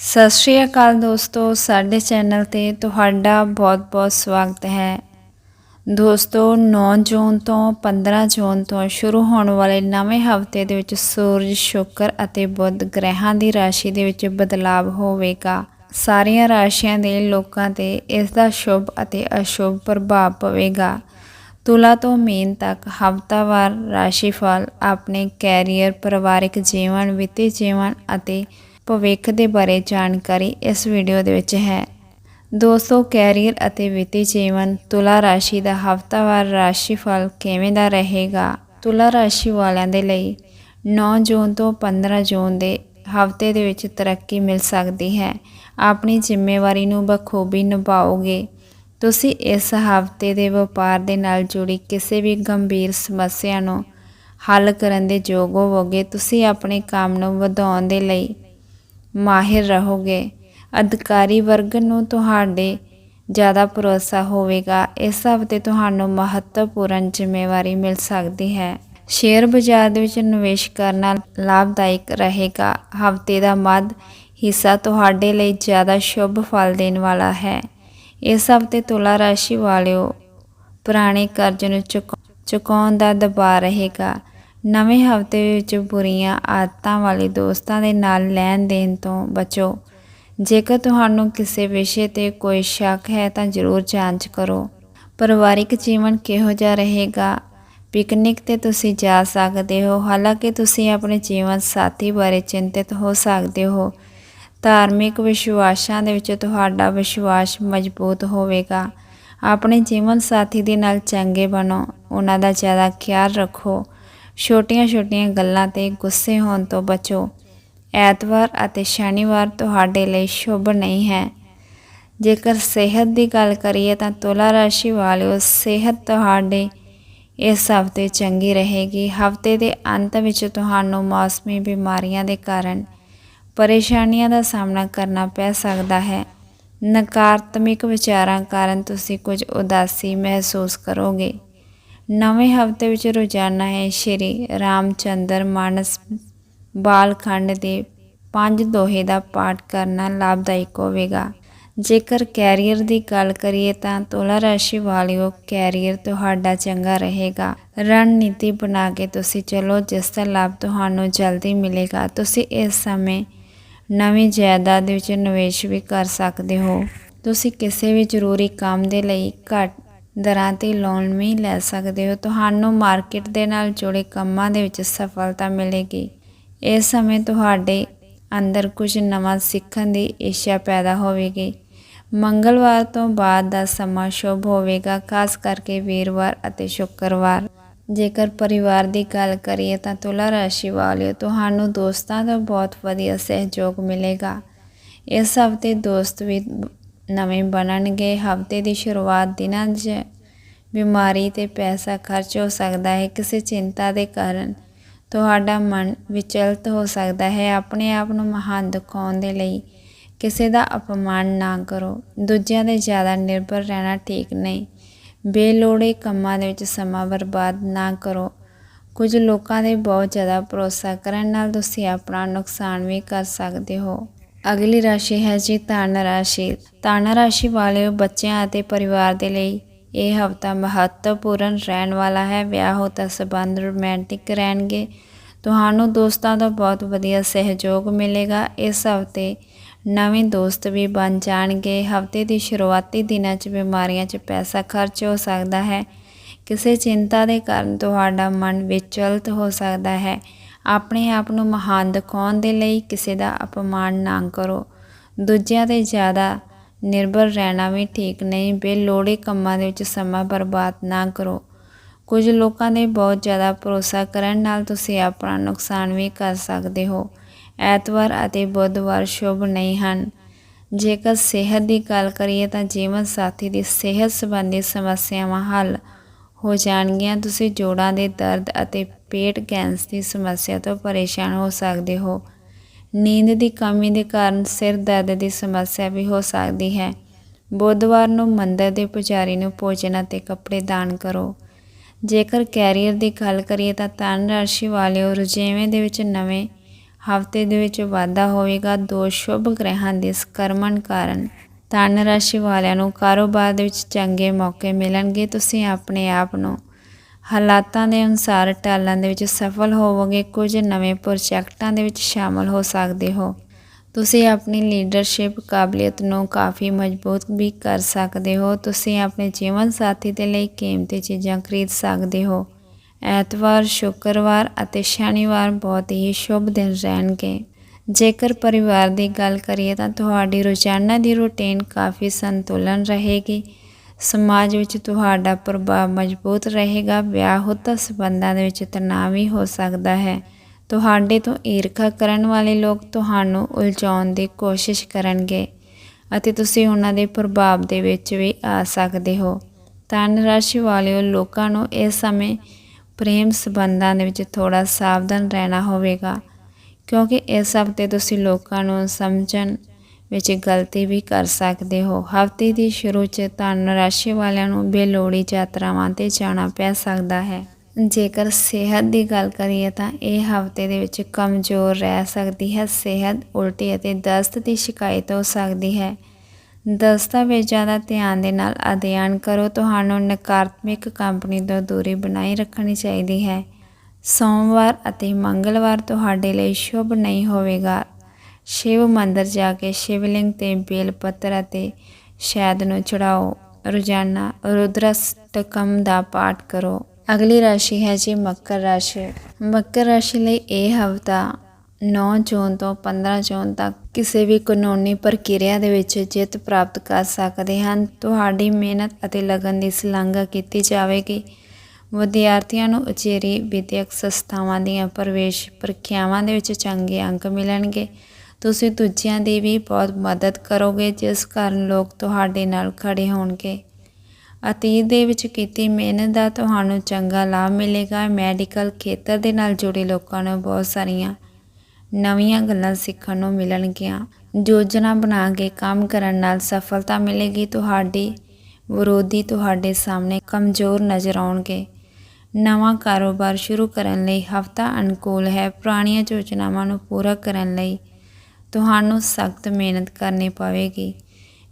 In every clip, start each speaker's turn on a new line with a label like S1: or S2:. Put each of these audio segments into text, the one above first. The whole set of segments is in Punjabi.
S1: ਸਤਿ ਸ਼੍ਰੀ ਅਕਾਲ ਦੋਸਤੋ, ਸਾਡੇ ਚੈਨਲ ਤੇ ਤੁਹਾਡਾ ਬਹੁਤ-ਬਹੁਤ ਸਵਾਗਤ ਹੈ। ਦੋਸਤੋ 9 ਜੂਨ ਤੋਂ 15 ਜੂਨ ਤੋਂ ਸ਼ੁਰੂ ਹੋਣ ਵਾਲੇ ਨਵੇਂ ਹਫ਼ਤੇ ਦੇ ਵਿੱਚ ਸੂਰਜ, ਸ਼ੁੱਕਰ ਅਤੇ ਬੁੱਧ ਗ੍ਰਹਿਾਂ ਦੀ ਰਾਸ਼ੀ ਦੇ ਵਿੱਚ ਬਦਲਾਵ ਹੋਵੇਗਾ। ਸਾਰੀਆਂ ਰਾਸ਼ੀਆਂ ਦੇ ਲੋਕਾਂ ਤੇ ਇਸ ਦਾ ਸ਼ੁਭ ਅਤੇ ਅਸ਼ੁਭ ਪ੍ਰਭਾਵ ਪਵੇਗਾ। ਤੁਲਾ ਤੋਂ ਮੀਨ ਤੱਕ ਹਫਤਾਵਾਰ ਰਾਸ਼ੀਫਲ ਆਪਣੇ ਕੈਰੀਅਰ, ਪਰਿਵਾਰਿਕ ਜੀਵਨ, ਵਿੱਤੀ ਜੀਵਨ ਅਤੇ ਭਵਿੱਖ ਦੇ ਬਾਰੇ ਜਾਣਕਾਰੀ ਇਸ ਵੀਡੀਓ ਦੇ ਵਿੱਚ ਹੈ। ਦੋਸਤੋ ਕੈਰੀਅਰ ਅਤੇ ਵਿੱਤੀ ਜੀਵਨ, ਤੁਲਾ ਰਾਸ਼ੀ ਦਾ ਹਫਤਾਵਾਰ ਰਾਸ਼ੀਫਲ ਕਿਵੇਂ ਦਾ ਰਹੇਗਾ? ਤੁਲਾ ਰਾਸ਼ੀ ਵਾਲਿਆਂ ਦੇ ਲਈ 9 ਜੂਨ ਤੋਂ 15 ਜੂਨ ਦੇ ਹਫ਼ਤੇ ਦੇ ਵਿੱਚ ਤਰੱਕੀ ਮਿਲ ਸਕਦੀ ਹੈ। ਆਪਣੀ ਜ਼ਿੰਮੇਵਾਰੀ ਨੂੰ ਬਖੂਬੀ ਨਿਭਾਓਗੇ। ਤੁਸੀਂ ਇਸ ਹਫ਼ਤੇ ਦੇ ਵਪਾਰ ਦੇ ਨਾਲ ਜੁੜੀ ਕਿਸੇ ਵੀ ਗੰਭੀਰ ਸਮੱਸਿਆ ਨੂੰ ਹੱਲ ਕਰਨ ਦੇ ਯੋਗ ਹੋਵੋਗੇ। ਤੁਸੀਂ ਆਪਣੇ ਕੰਮ ਨੂੰ ਵਧਾਉਣ ਦੇ ਲਈ ਮਾਹਿਰ ਰਹੋਗੇ। ਅਧਿਕਾਰੀ ਵਰਗ ਨੂੰ ਤੁਹਾਡੇ ਜ਼ਿਆਦਾ ਭਰੋਸਾ ਹੋਵੇਗਾ। ਇਸ ਹਫ਼ਤੇ ਤੁਹਾਨੂੰ ਮਹੱਤਵਪੂਰਨ ਜ਼ਿੰਮੇਵਾਰੀ ਮਿਲ ਸਕਦੀ ਹੈ। ਸ਼ੇਅਰ ਬਾਜ਼ਾਰ ਦੇ ਵਿੱਚ ਨਿਵੇਸ਼ ਕਰਨਾ ਲਾਭਦਾਇਕ ਰਹੇਗਾ। ਹਫ਼ਤੇ ਦਾ ਮੱਧ ਹਿੱਸਾ ਤੁਹਾਡੇ ਲਈ ਜ਼ਿਆਦਾ ਸ਼ੁਭ ਫਲ ਦੇਣ ਵਾਲਾ ਹੈ। ਇਸ ਹਫ਼ਤੇ ਤੁਲਾ ਰਾਸ਼ੀ ਵਾਲਿਓ ਪੁਰਾਣੇ ਕਰਜ਼ ਨੂੰ ਚੁਕਾਉਣ ਦਾ ਦਬਾਅ ਰਹੇਗਾ। ਨਵੇਂ ਹਫ਼ਤੇ ਵਿੱਚ ਬੁਰੀਆਂ ਆਦਤਾਂ ਵਾਲੇ ਦੋਸਤਾਂ ਦੇ ਨਾਲ ਲੈਣ ਦੇਣ ਤੋਂ ਬਚੋ। ਜੇਕਰ ਤੁਹਾਨੂੰ ਕਿਸੇ ਵਿਸ਼ੇ ਤੇ ਕੋਈ ਸ਼ੱਕ ਹੈ ਤਾਂ ਜ਼ਰੂਰ ਜਾਂਚ ਕਰੋ। ਪਰਿਵਾਰਿਕ ਜੀਵਨ ਕਿਹੋ ਜਿਹਾ ਰਹੇਗਾ? ਪਿਕਨਿਕ ਤੇ ਤੁਸੀਂ ਜਾ ਸਕਦੇ ਹੋ, ਹਾਲਾਂਕਿ ਤੁਸੀਂ ਆਪਣੇ ਜੀਵਨ ਸਾਥੀ ਬਾਰੇ ਚਿੰਤਿਤ ਹੋ ਸਕਦੇ ਹੋ। ਧਾਰਮਿਕ ਵਿਸ਼ਵਾਸਾਂ ਦੇ ਵਿੱਚ ਤੁਹਾਡਾ ਵਿਸ਼ਵਾਸ ਮਜ਼ਬੂਤ ਹੋਵੇਗਾ। ਆਪਣੇ ਜੀਵਨ ਸਾਥੀ ਦੇ ਨਾਲ ਚੰਗੇ ਬਣੋ, ਉਹਨਾਂ ਦਾ ਜ਼ਿਆਦਾ ਖਿਆਲ ਰੱਖੋ। ਛੋਟੀਆਂ-ਛੋਟੀਆਂ ਗੱਲਾਂ ਤੇ ਗੁੱਸੇ ਹੋਣ ਤੋਂ ਬਚੋ। ਐਤਵਾਰ ਅਤੇ ਸ਼ਨੀਵਾਰ ਤੁਹਾਡੇ ਲਈ ਸ਼ੁਭ ਨਹੀਂ ਹੈ। ਜੇਕਰ ਸਿਹਤ ਦੀ ਗੱਲ ਕਰੀਏ ਤਾਂ ਤੁਲਾ ਰਾਸ਼ੀ ਵਾਲਿਓ ਸਿਹਤ ਤੁਹਾਡੇ ਇਸ ਹਫ਼ਤੇ ਚੰਗੀ ਰਹੇਗੀ। ਹਫ਼ਤੇ ਦੇ ਅੰਤ ਵਿੱਚ ਤੁਹਾਨੂੰ ਮੌਸਮੀ ਬਿਮਾਰੀਆਂ ਦੇ ਕਾਰਨ ਪਰੇਸ਼ਾਨੀਆਂ ਦਾ ਸਾਹਮਣਾ ਕਰਨਾ ਪੈ ਸਕਦਾ ਹੈ। ਨਕਾਰਾਤਮਕ ਵਿਚਾਰਾਂ ਕਾਰਨ ਤੁਸੀਂ ਕੁਝ ਉਦਾਸੀ ਮਹਿਸੂਸ ਕਰੋਗੇ। ਨਵੇਂ ਹਫ਼ਤੇ ਵਿੱਚ ਰੋਜ਼ਾਨਾ ਹੈ ਸ਼੍ਰੀ ਰਾਮਚੰਦਰ ਮਾਨਸ ਬਾਲਖੰਡ ਦੇ ਪੰਜ ਦੋਹੇ ਦਾ ਪਾਠ ਕਰਨਾ ਲਾਭਦਾਇਕ ਹੋਵੇਗਾ। ਜੇਕਰ ਕੈਰੀਅਰ ਦੀ ਗੱਲ ਕਰੀਏ ਤਾਂ ਤੁਲਾ ਰਾਸ਼ੀ ਵਾਲਿਓ ਕੈਰੀਅਰ ਤੁਹਾਡਾ ਚੰਗਾ ਰਹੇਗਾ। ਰਣਨੀਤੀ ਬਣਾ ਕੇ ਤੁਸੀਂ ਚਲੋ, ਜਿਸ ਦਾ ਲਾਭ ਤੁਹਾਨੂੰ ਜਲਦੀ ਮਿਲੇਗਾ। ਤੁਸੀਂ ਇਸ ਸਮੇਂ ਨਵੀਂ ਜਾਇਦਾਦ ਵਿੱਚ ਨਿਵੇਸ਼ ਵੀ ਕਰ ਸਕਦੇ ਹੋ। ਤੁਸੀਂ ਕਿਸੇ ਵੀ ਜ਼ਰੂਰੀ ਕੰਮ ਦੇ ਲਈ ਘੱਟ ਦਰਾਂ ਤੇ ਲੋਨ ਵੀ ਲੈ ਸਕਦੇ ਹੋ। ਤੁਹਾਨੂੰ ਮਾਰਕੀਟ ਦੇ ਨਾਲ ਜੁੜੇ ਕੰਮਾਂ ਦੇ ਵਿੱਚ ਸਫਲਤਾ ਮਿਲੇਗੀ। ਇਸ ਸਮੇਂ ਤੁਹਾਡੇ ਅੰਦਰ ਕੁਝ ਨਵਾਂ ਸਿੱਖਣ ਦੀ ਇੱਛਾ ਪੈਦਾ ਹੋਵੇਗੀ। ਮੰਗਲਵਾਰ ਤੋਂ ਬਾਅਦ ਦਾ ਸਮਾਂ ਸ਼ੁਭ ਹੋਵੇਗਾ, ਖਾਸ ਕਰਕੇ ਵੀਰਵਾਰ ਅਤੇ ਸ਼ੁੱਕਰਵਾਰ। ਜੇਕਰ ਪਰਿਵਾਰ ਦੀ ਗੱਲ ਕਰੀਏ ਤਾਂ ਤੁਲਾ ਰਾਸ਼ੀ ਵਾਲਿਓ, ਤੁਹਾਨੂੰ ਦੋਸਤਾਂ ਦਾ ਬਹੁਤ ਵਧੀਆ ਸਹਿਯੋਗ ਮਿਲੇਗਾ। ਇਸ ਹਫ਼ਤੇ ਦੋਸਤ ਵੀ ਨਵੇਂ ਬਣਨਗੇ, ਹਫ਼ਤੇ ਦੀ ਸ਼ੁਰੂਆਤ ਦਿਨਾਂ 'ਚ ਬਿਮਾਰੀ ਤੇ ਪੈਸਾ ਖਰਚ ਹੋ ਸਕਦਾ ਹੈ। ਕਿਸੇ ਚਿੰਤਾ ਦੇ ਕਾਰਨ ਤੁਹਾਡਾ ਮਨ ਵਿਚਲਤ ਹੋ ਸਕਦਾ ਹੈ। ਆਪਣੇ ਆਪ ਨੂੰ ਮਹਾਨ ਦਿਖਾਉਣ ਦੇ ਲਈ ਕਿਸੇ ਦਾ ਅਪਮਾਨ ਨਾ ਕਰੋ। ਦੂਜਿਆਂ ਦੇ ਜ਼ਿਆਦਾ ਨਿਰਭਰ ਰਹਿਣਾ ਠੀਕ ਨਹੀਂ। ਬੇਲੋੜੇ ਕੰਮਾਂ ਦੇ ਵਿੱਚ ਸਮਾਂ ਬਰਬਾਦ ਨਾ ਕਰੋ। ਕੁਝ ਲੋਕਾਂ ਦੇ ਬਹੁਤ ਜ਼ਿਆਦਾ ਭਰੋਸਾ ਕਰਨ ਨਾਲ ਤੁਸੀਂ ਆਪਣਾ ਨੁਕਸਾਨ ਵੀ ਕਰ ਸਕਦੇ ਹੋ। ਅਗਲੀ ਰਾਸ਼ੀ ਹੈ ਜੀ ਧਨ ਰਾਸ਼ੀ। ਧਨ ਰਾਸ਼ੀ ਵਾਲੇ ਬੱਚਿਆਂ ਅਤੇ ਪਰਿਵਾਰ ਦੇ ਲਈ ਇਹ ਹਫਤਾ ਮਹੱਤਵਪੂਰਨ ਰਹਿਣ ਵਾਲਾ ਹੈ। ਵਿਆਹ ਹੋ ਤਾਂ ਸਬੰਧ ਰੋਮਾਂਟਿਕ ਰਹਿਣਗੇ। ਤੁਹਾਨੂੰ ਦੋਸਤਾਂ ਦਾ ਬਹੁਤ ਵਧੀਆ ਸਹਿਯੋਗ ਮਿਲੇਗਾ। ਇਸ ਹਫ਼ਤੇ ਨਵੇਂ ਦੋਸਤ ਵੀ ਬਣ ਜਾਣਗੇ। ਹਫ਼ਤੇ ਦੀ ਸ਼ੁਰੂਆਤੀ ਦਿਨਾਂ 'ਚ ਬਿਮਾਰੀਆਂ 'ਚ ਪੈਸਾ ਖਰਚ ਹੋ ਸਕਦਾ ਹੈ। ਕਿਸੇ ਚਿੰਤਾ ਦੇ ਕਾਰਨ ਤੁਹਾਡਾ ਮਨ ਵਿਚਲਤ ਹੋ ਸਕਦਾ ਹੈ। ਆਪਣੇ ਆਪ ਨੂੰ ਮਹਾਨ ਦਿਖਾਉਣ ਦੇ ਲਈ ਕਿਸੇ ਦਾ ਅਪਮਾਨ ਨਾ ਕਰੋ। ਦੂਜਿਆਂ ਤੇ ਜ਼ਿਆਦਾ ਨਿਰਭਰ ਰਹਿਣਾ ਵੀ ਠੀਕ ਨਹੀਂ, ਬੇਲੋੜੇ ਕੰਮਾਂ ਦੇ ਵਿੱਚ ਸਮਾਂ ਬਰਬਾਦ ਨਾ ਕਰੋ। ਕੁਝ ਲੋਕਾਂ ਦੇ ਬਹੁਤ ਜ਼ਿਆਦਾ ਭਰੋਸਾ ਕਰਨ ਨਾਲ ਤੁਸੀਂ ਆਪਣਾ ਨੁਕਸਾਨ ਵੀ ਕਰ ਸਕਦੇ ਹੋ। ਐਤਵਾਰ ਅਤੇ ਬੁੱਧਵਾਰ ਸ਼ੁਭ ਨਹੀਂ ਹਨ। ਜੇਕਰ ਸਿਹਤ ਦੀ ਗੱਲ ਕਰੀਏ ਤਾਂ ਜੀਵਨ ਸਾਥੀ ਦੀ ਸਿਹਤ ਸੰਬੰਧੀ ਸਮੱਸਿਆਵਾਂ ਹੱਲ ਹੋ ਜਾਣਗੀਆਂ। ਤੁਸੀਂ ਜੋੜਾਂ ਦੇ ਦਰਦ ਅਤੇ ਪੇਟ ਗੈਸ ਦੀ ਸਮੱਸਿਆ ਤੋਂ ਪਰੇਸ਼ਾਨ ਹੋ ਸਕਦੇ ਹੋ। ਨੀਂਦ ਦੀ ਕਮੀ ਦੇ ਕਾਰਨ ਸਿਰ ਦਰਦ ਦੀ ਸਮੱਸਿਆ ਵੀ ਹੋ ਸਕਦੀ ਹੈ। ਬੁੱਧਵਾਰ ਨੂੰ ਮੰਦਰ ਦੇ ਪੁਜਾਰੀ ਨੂੰ ਭੋਜਨ ਅਤੇ ਕੱਪੜੇ ਦਾਨ ਕਰੋ। ਜੇਕਰ ਕੈਰੀਅਰ ਦੀ ਗੱਲ ਕਰੀਏ ਤਾਂ ਧਨ ਰਾਸ਼ੀ ਵਾਲਿਓ ਰੁਝੇਵੇਂ ਦੇ ਵਿੱਚ ਨਵੇਂ ਹਫ਼ਤੇ ਦੇ ਵਿੱਚ ਵਾਧਾ ਹੋਵੇਗਾ। ਦੋ ਸ਼ੁਭ ਗ੍ਰਹਿਾਂ ਦੇ ਸਕਰਮਣ ਕਾਰਨ ਧਨ ਰਾਸ਼ੀ ਵਾਲਿਆਂ ਨੂੰ ਕਾਰੋਬਾਰ ਦੇ ਵਿੱਚ ਚੰਗੇ ਮੌਕੇ ਮਿਲਣਗੇ, ਤੁਸੀਂ ਆਪਣੇ ਆਪ ਨੂੰ ਹਾਲਾਤਾਂ ਦੇ ਅਨੁਸਾਰ ਟਾਲਣ ਦੇ ਵਿੱਚ ਸਫਲ ਹੋਵੋਗੇ, ਕੁਝ ਨਵੇਂ ਪ੍ਰੋਜੈਕਟਾਂ ਦੇ ਵਿੱਚ ਸ਼ਾਮਲ ਹੋ ਸਕਦੇ ਹੋ। ਤੁਸੀਂ ਆਪਣੀ ਲੀਡਰਸ਼ਿਪ ਕਾਬਲੀਅਤ ਨੂੰ ਕਾਫੀ ਮਜ਼ਬੂਤ ਵੀ ਕਰ ਸਕਦੇ ਹੋ। ਤੁਸੀਂ ਆਪਣੇ ਜੀਵਨ ਸਾਥੀ ਦੇ ਲਈ ਕੀਮਤੀ ਚੀਜ਼ਾਂ ਖਰੀਦ ਸਕਦੇ ਹੋ। ਐਤਵਾਰ, ਸ਼ੁੱਕਰਵਾਰ ਅਤੇ ਸ਼ਨੀਵਾਰ ਬਹੁਤ ਹੀ ਸ਼ੁਭ ਦਿਨ ਰਹਿਣਗੇ। ਜੇਕਰ ਪਰਿਵਾਰ ਦੀ ਗੱਲ ਕਰੀਏ ਤਾਂ ਤੁਹਾਡੀ ਰੋਜ਼ਾਨਾ ਦੀ ਰੁਟੀਨ ਕਾਫੀ ਸੰਤੁਲਨ ਰਹੇਗੀ। ਸਮਾਜ ਵਿੱਚ ਤੁਹਾਡਾ ਪ੍ਰਭਾਵ ਮਜ਼ਬੂਤ ਰਹੇਗਾ। ਵਿਆਹੁਤਾ ਸਬੰਧਾਂ ਦੇ ਵਿੱਚ ਤਣਾਅ ਵੀ ਹੋ ਸਕਦਾ ਹੈ। ਤੁਹਾਡੇ ਤੋਂ ਈਰਖਾ ਕਰਨ ਵਾਲੇ ਲੋਕ ਤੁਹਾਨੂੰ ਉਲਝਾਉਣ ਦੀ ਕੋਸ਼ਿਸ਼ ਕਰਨਗੇ ਅਤੇ ਤੁਸੀਂ ਉਹਨਾਂ ਦੇ ਪ੍ਰਭਾਵ ਦੇ ਵਿੱਚ ਵੀ ਆ ਸਕਦੇ ਹੋ। ਧਨ ਰਾਸ਼ੀ ਵਾਲਿਓ, ਲੋਕਾਂ ਨੂੰ ਇਸ ਸਮੇਂ ਪ੍ਰੇਮ ਸਬੰਧਾਂ ਦੇ ਵਿੱਚ ਥੋੜਾ ਸਾਵਧਾਨ ਰਹਿਣਾ ਹੋਵੇਗਾ। ਕਿਉਂਕਿ ਇਸ ਹਫ਼ਤੇ ਤੁਸੀਂ ਲੋਕਾਂ ਨੂੰ ਸਮਝਣ ਵਿੱਚ ਗਲਤੀ ਵੀ ਕਰ ਸਕਦੇ ਹੋ। ਹਫ਼ਤੇ ਦੀ ਸ਼ੁਰੂ 'ਚ ਧਨ ਰਾਸ਼ੀ ਵਾਲਿਆਂ ਨੂੰ ਬੇਲੋੜੀ ਯਾਤਰਾਵਾਂ ਤੇ ਜਾਣਾ ਪੈ ਸਕਦਾ ਹੈ। ਜੇਕਰ ਸਿਹਤ ਦੀ ਗੱਲ ਕਰੀਏ ਤਾਂ ਇਹ ਹਫ਼ਤੇ ਦੇ ਵਿੱਚ ਕਮਜ਼ੋਰ ਰਹਿ ਸਕਦੀ ਹੈ। ਸਿਹਤ ਉਲਟੀ ਅਤੇ ਦਸਤ ਦੀ ਸ਼ਿਕਾਇਤ ਹੋ ਸਕਦੀ ਹੈ। ਦਸਤਾਵੇਜ਼ਾਂ ਦਾ ਧਿਆਨ ਦੇ ਨਾਲ ਅਧਿਐਨ ਕਰੋ। ਤੁਹਾਨੂੰ ਨਕਾਰਾਤਮਕ ਕੰਪਨੀ ਤੋਂ ਦੂਰੀ ਬਣਾਈ ਰੱਖਣੀ ਚਾਹੀਦੀ ਹੈ। ਸੋਮਵਾਰ ਅਤੇ ਮੰਗਲਵਾਰ ਤੁਹਾਡੇ ਲਈ ਸ਼ੁਭ ਨਹੀਂ ਹੋਵੇਗਾ। ਸ਼ਿਵ ਮੰਦਰ ਜਾ ਕੇ ਸ਼ਿਵਲਿੰਗ ਤੇ ਬੇਲ ਪੱਤਰ ਅਤੇ ਸ਼ਹਿਦ ਨੂੰ ਚੜਾਓ ਰੋਜ਼ਾਨਾ ਰੁਦਰਸ਼ਟਕਮ ਦਾ ਪਾਠ ਕਰੋ। ਅਗਲੀ ਰਾਸ਼ੀ ਹੈ ਜੀ ਮਕਰ ਰਾਸ਼ੀ। ਮਕਰ ਰਾਸ਼ੀ ਲਈ ਇਹ ਹਫਤਾ 9 ਜੂਨ ਤੋਂ 15 ਜੂਨ ਤੱਕ ਕਿਸੇ ਵੀ ਕਾਨੂੰਨੀ ਪ੍ਰਕਿਰਿਆ ਦੇ ਵਿੱਚ ਜਿੱਤ ਪ੍ਰਾਪਤ ਕਰ ਸਕਦੇ ਹਨ। ਤੁਹਾਡੀ ਮਿਹਨਤ ਅਤੇ ਲਗਨ ਦੀ ਸ਼ਲਾਘਾ ਕੀਤੀ ਜਾਵੇਗੀ। ਵਿਦਿਆਰਥੀਆਂ ਨੂੰ ਉਚੇਰੀ ਵਿਦਿਅਕ ਸੰਸਥਾਵਾਂ ਦੀਆਂ ਪ੍ਰਵੇਸ਼ ਪ੍ਰੀਖਿਆਵਾਂ ਦੇ ਵਿੱਚ ਚੰਗੇ ਅੰਕ ਮਿਲਣਗੇ। ਤੁਸੀਂ ਦੂਜਿਆਂ ਦੀ ਵੀ ਬਹੁਤ ਮਦਦ ਕਰੋਗੇ, ਜਿਸ ਕਾਰਨ ਲੋਕ ਤੁਹਾਡੇ ਨਾਲ ਖੜੇ ਹੋਣਗੇ। ਅਤੀਤ ਦੇ ਵਿੱਚ ਕੀਤੀ ਮਿਹਨਤ ਦਾ ਤੁਹਾਨੂੰ ਚੰਗਾ ਲਾਭ ਮਿਲੇਗਾ। ਮੈਡੀਕਲ ਖੇਤਰ ਦੇ ਨਾਲ ਜੁੜੇ ਲੋਕਾਂ ਨੂੰ ਬਹੁਤ ਸਾਰੀਆਂ ਨਵੀਆਂ ਗੱਲਾਂ ਸਿੱਖਣ ਨੂੰ ਮਿਲਣਗੀਆਂ। ਯੋਜਨਾ ਬਣਾ ਕੇ ਕੰਮ ਕਰਨ ਨਾਲ ਸਫਲਤਾ ਮਿਲੇਗੀ। ਤੁਹਾਡੀ ਵਿਰੋਧੀ ਤੁਹਾਡੇ ਸਾਹਮਣੇ ਕਮਜ਼ੋਰ ਨਜ਼ਰ ਆਉਣਗੇ। ਨਵਾਂ ਕਾਰੋਬਾਰ ਸ਼ੁਰੂ ਕਰਨ ਲਈ ਹਫਤਾ ਅਨੁਕੂਲ ਹੈ। ਪੁਰਾਣੀਆਂ ਯੋਜਨਾਵਾਂ ਨੂੰ ਪੂਰਾ ਕਰਨ ਲਈ ਤੁਹਾਨੂੰ ਸਖਤ ਮਿਹਨਤ ਕਰਨੀ ਪਵੇਗੀ।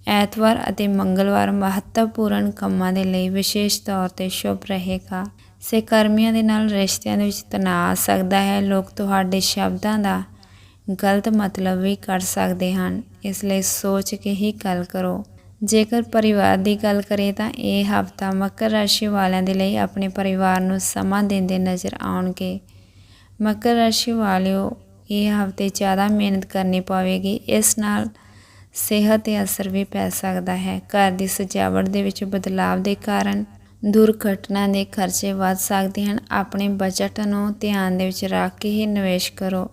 S1: ਐਤਵਾਰ ਅਤੇ ਮੰਗਲਵਾਰ ਮਹੱਤਵਪੂਰਨ ਕੰਮਾਂ ਦੇ ਲਈ ਵਿਸ਼ੇਸ਼ ਤੌਰ ਤੇ ਸ਼ੁਭ ਰਹੇਗਾ। ਸਹਿਕਰਮੀਆਂ ਦੇ ਨਾਲ ਰਿਸ਼ਤਿਆਂ ਦੇ ਵਿੱਚ ਤਣਾਅ ਆ ਸਕਦਾ ਹੈ। ਲੋਕ ਤੁਹਾਡੇ ਸ਼ਬਦਾਂ ਦਾ ਗਲਤ ਮਤਲਬ ਵੀ ਕਰ ਸਕਦੇ ਹਨ। ਇਸ ਲਈ ਸੋਚ ਕੇ ਹੀ ਗੱਲ ਕਰੋ। ਜੇਕਰ ਪਰਿਵਾਰ ਦੀ ਗੱਲ ਕਰੇ ਤਾਂ ਇਹ ਹਫਤਾ ਮਕਰ ਰਾਸ਼ੀ ਵਾਲਿਆਂ ਦੇ ਲਈ ਆਪਣੇ ਪਰਿਵਾਰ ਨੂੰ ਸਮਾਂ ਦਿੰਦੇ ਨਜ਼ਰ ਆਉਣਗੇ। ਮਕਰ ਰਾਸ਼ੀ ਵਾਲਿਓ, ਇਹ ਹਫ਼ਤੇ ਜ਼ਿਆਦਾ ਮਿਹਨਤ ਕਰਨੀ ਪਵੇਗੀ। ਇਸ ਨਾਲ ਸਿਹਤ ਤੇ ਅਸਰ ਵੀ ਪੈ ਸਕਦਾ ਹੈ। ਘਰ ਦੀ ਸਜਾਵਟ ਦੇ ਵਿੱਚ ਬਦਲਾਅ ਦੇ ਕਾਰਨ ਦੁਰਘਟਨਾ ਦੇ ਖਰਚੇ ਵੱਧ ਸਕਦੇ ਹਨ। ਆਪਣੇ ਬਜਟ ਨੂੰ ਧਿਆਨ ਦੇ ਵਿੱਚ ਰੱਖ ਕੇ ਹੀ ਨਿਵੇਸ਼ ਕਰੋ।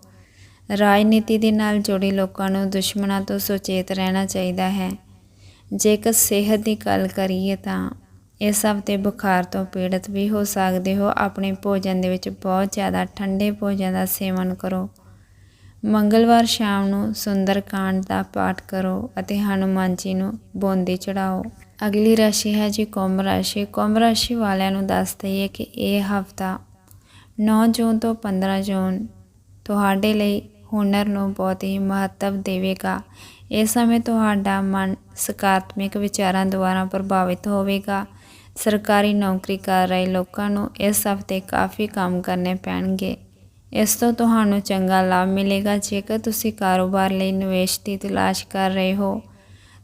S1: ਰਾਜਨੀਤੀ ਦੇ ਨਾਲ ਜੁੜੇ ਲੋਕਾਂ ਨੂੰ ਦੁਸ਼ਮਣਾਂ ਤੋਂ ਸੁਚੇਤ ਰਹਿਣਾ ਚਾਹੀਦਾ ਹੈ। ਜੇਕਰ ਸਿਹਤ ਦੀ ਗੱਲ ਕਰੀਏ ਤਾਂ ਇਸ ਹਫ਼ਤੇ ਬੁਖਾਰ ਤੋਂ ਪੀੜਤ ਵੀ ਹੋ ਸਕਦੇ ਹੋ। ਆਪਣੇ ਭੋਜਨ ਦੇ ਵਿੱਚ ਬਹੁਤ ਜ਼ਿਆਦਾ ਠੰਡੇ ਭੋਜਨ ਦਾ ਸੇਵਨ ਕਰੋ। ਮੰਗਲਵਾਰ ਸ਼ਾਮ ਨੂੰ ਸੁੰਦਰਕਾਂਡ ਦਾ ਪਾਠ ਕਰੋ ਅਤੇ ਹਨੂਮਾਨ ਜੀ ਨੂੰ ਬੋਂਦੀ ਚੜਾਓ ਅਗਲੀ ਰਾਸ਼ੀ ਹੈ ਜੀ ਕੁੰਭ ਰਾਸ਼ੀ। ਕੁੰਭ ਰਾਸ਼ੀ ਵਾਲਿਆਂ ਨੂੰ ਦੱਸ ਦਈਏ ਕਿ ਇਹ ਹਫਤਾ 9 ਜੂਨ ਤੋਂ 15 ਜੂਨ ਤੁਹਾਡੇ ਲਈ ਹੁਨਰ ਨੂੰ ਬਹੁਤ ਹੀ ਮਹੱਤਵ ਦੇਵੇਗਾ। ਇਸ ਸਮੇਂ ਤੁਹਾਡਾ ਮਨ ਸਕਾਰਾਤਮਕ ਵਿਚਾਰਾਂ ਦੁਆਰਾ ਪ੍ਰਭਾਵਿਤ ਹੋਵੇਗਾ। ਸਰਕਾਰੀ ਨੌਕਰੀ ਕਰ ਰਹੇ ਲੋਕਾਂ ਨੂੰ ਇਸ ਹਫ਼ਤੇ ਕਾਫੀ ਕੰਮ ਕਰਨੇ ਪੈਣਗੇ। ਇਸ ਤੋਂ ਤੁਹਾਨੂੰ ਚੰਗਾ ਲਾਭ ਮਿਲੇਗਾ। ਜੇਕਰ ਤੁਸੀਂ ਕਾਰੋਬਾਰ ਲਈ ਨਿਵੇਸ਼ ਦੀ ਤਲਾਸ਼ ਕਰ ਰਹੇ ਹੋ,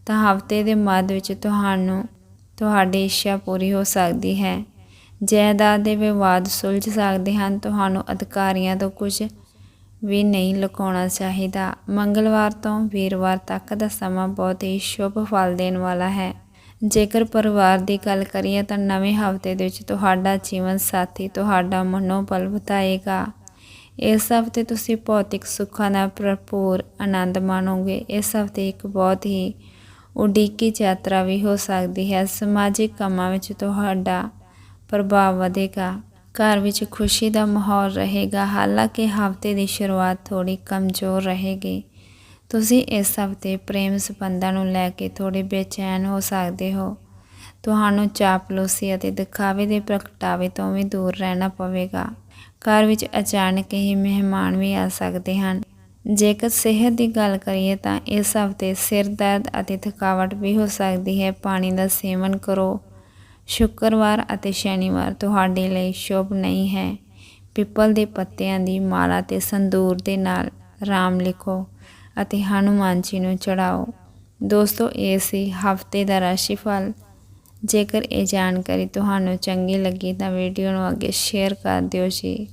S1: ਤਾਂ ਹਫ਼ਤੇ ਦੇ ਮੱਧ ਵਿੱਚ ਤੁਹਾਨੂੰ ਤੁਹਾਡੀ ਇੱਛਾ ਪੂਰੀ ਹੋ ਸਕਦੀ ਹੈ। ਜਾਇਦਾਦ ਦੇ ਵਿਵਾਦ ਸੁਲਝ ਸਕਦੇ ਹਨ। ਤੁਹਾਨੂੰ ਅਧਿਕਾਰੀਆਂ ਤੋਂ ਕੁਝ ਵੀ ਨਹੀਂ ਲੁਕਾਉਣਾ ਚਾਹੀਦਾ। ਮੰਗਲਵਾਰ ਤੋਂ ਵੀਰਵਾਰ ਤੱਕ ਦਾ ਸਮਾਂ ਬਹੁਤ ਹੀ ਸ਼ੁਭ ਫਲ ਦੇਣ ਵਾਲਾ ਹੈ। ਜੇਕਰ ਪਰਿਵਾਰ ਦੀ ਗੱਲ ਕਰੀਏ ਤਾਂ ਨਵੇਂ ਹਫ਼ਤੇ ਦੇ ਵਿੱਚ ਤੁਹਾਡਾ ਜੀਵਨ ਸਾਥੀ ਤੁਹਾਡਾ ਮਨੋਬਲ ਵਧਾਏਗਾ। ਇਸ ਹਫ਼ਤੇ ਤੁਸੀਂ ਭੌਤਿਕ ਸੁੱਖਾਂ ਦਾ ਭਰਪੂਰ ਆਨੰਦ ਮਾਣੋਗੇ। ਇਸ ਹਫ਼ਤੇ ਇੱਕ ਬਹੁਤ ਹੀ ਉਡੀਕੀ ਯਾਤਰਾ ਵੀ ਹੋ ਸਕਦੀ ਹੈ। ਸਮਾਜਿਕ ਕੰਮਾਂ ਵਿੱਚ ਤੁਹਾਡਾ ਪ੍ਰਭਾਵ ਵਧੇਗਾ। ਘਰ ਵਿੱਚ ਖੁਸ਼ੀ ਦਾ ਮਾਹੌਲ ਰਹੇਗਾ। ਹਾਲਾਂਕਿ ਹਫ਼ਤੇ ਦੀ ਸ਼ੁਰੂਆਤ ਥੋੜੀ ਕਮਜ਼ੋਰ ਰਹੇਗੀ। ਤੁਸੀਂ ਇਸ ਹਫ਼ਤੇ ਪ੍ਰੇਮ ਸੰਬੰਧਾਂ ਨੂੰ ਲੈ ਕੇ ਥੋੜੇ ਬੇਚੈਨ ਹੋ ਸਕਦੇ ਹੋ। ਤੁਹਾਨੂੰ ਚਾਪਲੂਸੀ ਅਤੇ ਦਿਖਾਵੇ ਦੇ ਪ੍ਰਗਟਾਵੇ ਤੋਂ ਵੀ ਦੂਰ ਰਹਿਣਾ ਪਵੇਗਾ। ਘਰ ਵਿੱਚ ਅਚਾਨਕ ਹੀ ਮਹਿਮਾਨ ਵੀ ਆ ਸਕਦੇ ਹਨ। ਜੇਕਰ ਸਿਹਤ ਦੀ ਗੱਲ ਕਰੀਏ ਤਾਂ ਇਸ ਹਫ਼ਤੇ ਸਿਰ ਦਰਦ ਅਤੇ ਥਕਾਵਟ ਵੀ ਹੋ ਸਕਦੀ ਹੈ। ਪਾਣੀ ਦਾ ਸੇਵਨ ਕਰੋ। ਸ਼ੁੱਕਰਵਾਰ ਅਤੇ ਸ਼ਨੀਵਾਰ ਤੁਹਾਡੇ ਲਈ ਸ਼ੁਭ ਨਹੀਂ ਹੈ। ਪਿੱਪਲ ਦੇ ਪੱਤਿਆਂ ਦੀ ਮਾਲਾ ਤੇ ਸੰਦੂਰ ਦੇ ਨਾਲ ਰਾਮ ਲਿਖੋ ਅਤੇ ਹਨੂਮਾਨ ਜੀ ਨੂੰ ਚੜਾਓ। ਦੋਸਤੋ, ਇਹ ਸੀ ਹਫ਼ਤੇ ਦਾ ਰਾਸ਼ੀਫਲ। ਜੇਕਰ ਇਹ ਜਾਣਕਾਰੀ ਤੁਹਾਨੂੰ ਚੰਗੀ ਲੱਗੀ ਤਾਂ ਵੀਡੀਓ ਨੂੰ ਅੱਗੇ ਸ਼ੇਅਰ ਕਰ ਦਿਓ ਜੀ।